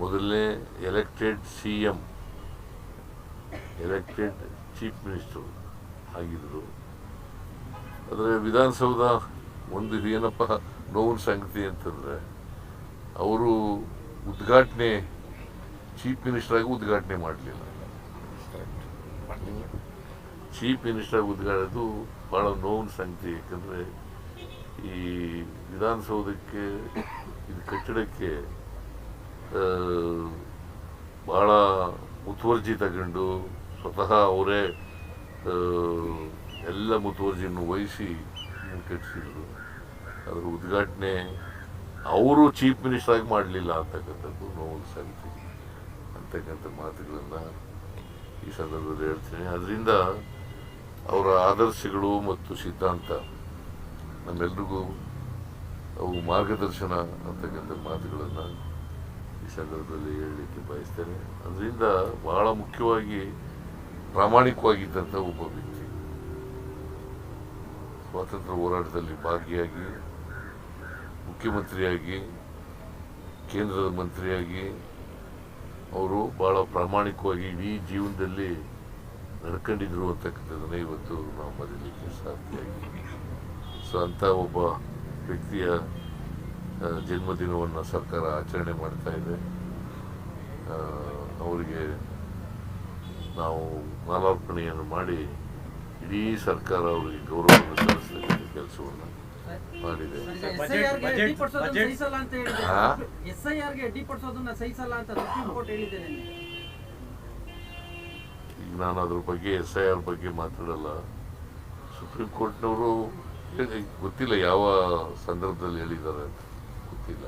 ಮೊದಲನೇ elected C M elected chief minister ಆಗಿದ್ದರು. ಆದರೆ ವಿಧಾನಸೌಧ ಒಂದು ಏನಪ್ಪ ನೋವಿನ ಸಂಗತಿ ಅಂತಂದರೆ, ಅವರು ಉದ್ಘಾಟನೆ ಚೀಫ್ ಆಗಿ ಉದ್ಘಾಟನೆ ಮಾಡಲಿಲ್ಲ. ಚೀಫ್ ಮಿನಿಸ್ಟರ್ ಆಗಿ ಉದ್ಘಾಟದು ಭಾಳ ನೋವಿನ ಸಂಗತಿ, ಯಾಕಂದರೆ ಈ ವಿಧಾನಸೌಧಕ್ಕೆ, ಇದು ಕಟ್ಟಡಕ್ಕೆ ಭಾಳ ಮುತುವರ್ಜಿ ತಗೊಂಡು ಸ್ವತಃ ಅವರೇ ಎಲ್ಲ ಮುತುವರ್ಜಿಯನ್ನು ವಹಿಸಿ ಕಟ್ಟಿಸಿದ್ರು ಅದರ ಉದ್ಘಾಟನೆ ಅವರು ಚೀಫ್ ಮಿನಿಸ್ಟರ್ ಆಗಿ ಮಾಡಲಿಲ್ಲ ಅಂತಕ್ಕಂಥದ್ದು ನೋವು ಸಂಗತಿ ಅಂತಕ್ಕಂಥ ಮಾತುಗಳನ್ನು ಈ ಸಂದರ್ಭದಲ್ಲಿ ಹೇಳ್ತೀನಿ. ಅದರಿಂದ ಅವರ ಆದರ್ಶಗಳು ಮತ್ತು ಸಿದ್ಧಾಂತ ನಮ್ಮೆಲ್ರಿಗೂ ಅವು ಮಾರ್ಗದರ್ಶನ ಅಂತಕ್ಕಂಥ ಮಾತುಗಳನ್ನು ಈ ಸಂದರ್ಭದಲ್ಲಿ ಹೇಳಲಿಕ್ಕೆ ಬಯಸ್ತೇನೆ. ಅದರಿಂದ ಬಹಳ ಮುಖ್ಯವಾಗಿ ಪ್ರಾಮಾಣಿಕವಾಗಿದ್ದಂಥ ಒಬ್ಬ ವ್ಯಕ್ತಿ. ಸ್ವಾತಂತ್ರ್ಯ ಹೋರಾಟದಲ್ಲಿ ಭಾಗಿಯಾಗಿ, ಮುಖ್ಯಮಂತ್ರಿಯಾಗಿ, ಕೇಂದ್ರದ ಮಂತ್ರಿಯಾಗಿ, ಅವರು ಬಹಳ ಪ್ರಾಮಾಣಿಕವಾಗಿ ಇಡೀ ಜೀವನದಲ್ಲಿ ನಡ್ಕೊಂಡಿದ್ರು ಅಂತಕ್ಕಂಥದ್ದನ್ನು ಇವತ್ತು ನಾವು ಮರೀಲಿಕ್ಕೆ ಸಾಧ್ಯವಾಗಿ ಸೊ ಅಂಥ ಒಬ್ಬ ವ್ಯಕ್ತಿಯ ಜನ್ಮದಿನವನ್ನು ಸರ್ಕಾರ ಆಚರಣೆ ಮಾಡ್ತಾ ಇದೆ. ಅವರಿಗೆ ನಾವು ಮಾಲಾರ್ಪಣೆಯನ್ನು ಮಾಡಿ ಇಡೀ ಸರ್ಕಾರ ಅವರಿಗೆ ಗೌರವವನ್ನು ಸಲ್ಲಿಸತಕ್ಕಂಥ ಕೆಲಸವನ್ನು ಮಾಡಿದೆ. ಈಗ ನಾನು ಅದ್ರ ಬಗ್ಗೆ ಎಸ್ ಐ ಆರ್ ಬಗ್ಗೆ ಮಾತಾಡಲ್ಲ. ಸುಪ್ರೀಂ ಕೋರ್ಟ್ನವರು ಗೊತ್ತಿಲ್ಲ ಯಾವ ಸಂದರ್ಭದಲ್ಲಿ ಹೇಳಿದ್ದಾರೆ ಅಂತ. ಗೊತ್ತಿಲ್ಲ.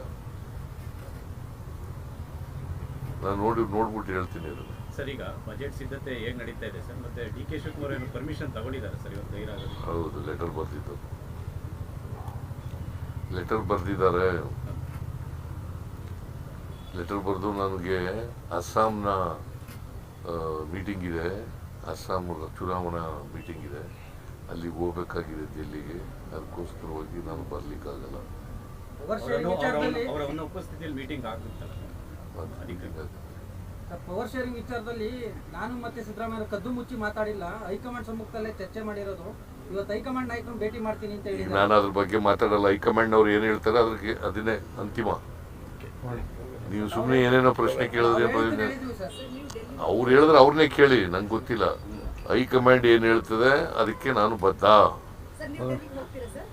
ನಾನು ನೋಡಿ ನೋಡ್ಬಿಟ್ಟು ಹೇಳ್ತೀನಿ ಅದನ್ನು. ಸರ್ ಈಗ ಬಜೆಟ್ ಸಿದ್ಧತೆ ಹೇಗೆ ನಡೀತಾ ಇದೆ ಸರ್? ಮತ್ತೆ ಡಿ ಕೆ ಶಿವಕುಮಾರ್ ಏನು ಪರ್ಮಿಷನ್ ತಗೊಂಡಿದ್ದಾರೆ ಸರ್ ಇವತ್ತು ಹೌದು ಲೆಟರ್ ಬರೆದಿದ್ದು. ಲೆಟರ್ ಬರೆದಿದ್ದಾರೆ. ಲೆಟರ್ ಬರೆದು ನನಗೆ ಅಸ್ಸಾಂನ ಮೀಟಿಂಗ್ ಇದೆ. ಅಸ್ಸಾಂ ಚುನಾವಣಾ ಮೀಟಿಂಗ್ ಇದೆ. ಅಲ್ಲಿಗೆ ಹೋಗ್ಬೇಕಾಗಿದೆ ಡೆಲ್ಲಿಗೆ ಅದಕ್ಕೋಸ್ಕರವಾಗಿ ನಾನು ಬರಲಿಕ್ಕಾಗಲ್ಲ. ಪವರ್ ಶೇರಿಂಗ್ ವಿಚಾರದಲ್ಲಿ ಅವರ ಉಪಸ್ಥಿತಿಯಲ್ಲಿ ಮೀಟಿಂಗ್ ಆಗುತ್ತಲ್ಲ ಪವರ್ ಶೇರಿಂಗ್ ವಿಚಾರದಲ್ಲಿ ನಾನು ಮತ್ತೆ ಸಿದ್ದರಾಮಯ್ಯ ಕದ್ದು ಮುಚ್ಚಿ ಮಾತಾಡಿಲ್ಲ. ಹೈಕಮಾಂಡ್ ಸಮ್ಮುಖದಲ್ಲೇ ಚರ್ಚೆ ಮಾಡಿರೋದು. ಇವತ್ತು ಹೈಕಮಾಂಡ್ ನಾಯಕರನ್ನು ಭೇಟಿ ಮಾಡ್ತೀನಿ ಅಂತ ಹೇಳಿ ನಾನು ಅದ್ರ ಬಗ್ಗೆ ಮಾತಾಡಲ್ಲ. ಹೈಕಮಾಂಡ್ ಅವ್ರು ಏನು ಹೇಳ್ತಾರೆ ಅದಕ್ಕೆ ಅದನ್ನೇ ಅಂತಿಮ. ನೀವು ಸುಮ್ಮನೆ ಏನೇನೋ ಪ್ರಶ್ನೆ ಕೇಳಿದ್ರೆ. ಅವ್ರು ಹೇಳಿದ್ರೆ ಅವ್ರನ್ನೇ ಕೇಳಿ ನಂಗೆ ಗೊತ್ತಿಲ್ಲ. ಹೈಕಮಾಂಡ್ ಏನು ಹೇಳ್ತದೆ ಅದಕ್ಕೆ ನಾನು ಬದ್ಧ. ಸರ್ ನೀವು ಡೆಲ್ಲಿಗೆ ಹೋಗ್ತೀರಾ ಸರ್?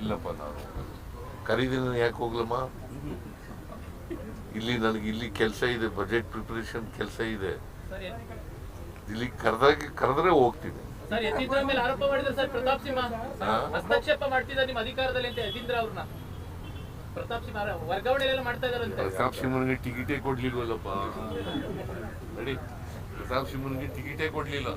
ಇಲ್ಲಪ್ಪ ನಾನು ಕರೀದಿನ ಯಾಕೆ ಹೋಗ್ಲಮ್ಮ? ಇಲ್ಲಿ ನನಗೆ ಇಲ್ಲಿ ಕೆಲಸ ಇದೆ ಬಜೆಟ್ ಪ್ರಿಪರೇಷನ್ ಕೆಲಸ ಇದೆ. ಇಲ್ಲಿ ಕರೆದಾಗಿ ಕರೆದ್ರೆ ಹೋಗ್ತೀನಿ. ಸರ್ ಯತೀಂದ್ರ ಮೇಲೆ ಆರೋಪ ಮಾಡಿದ್ರೆ ಸರ್ ಪ್ರತಾಪ್ ಸಿಂಹನಿಗೆ ಟಿಕೆಟೇ ಕೊಡ್ಲಿಲ್ವಲ್ಲಪ್ಪ? ನಡಿ. ಪ್ರತಾಪ್ ಸಿಂಹನಿಗೆ ಟಿಕೆಟೇ ಕೊಡ್ಲಿಲ್ಲ.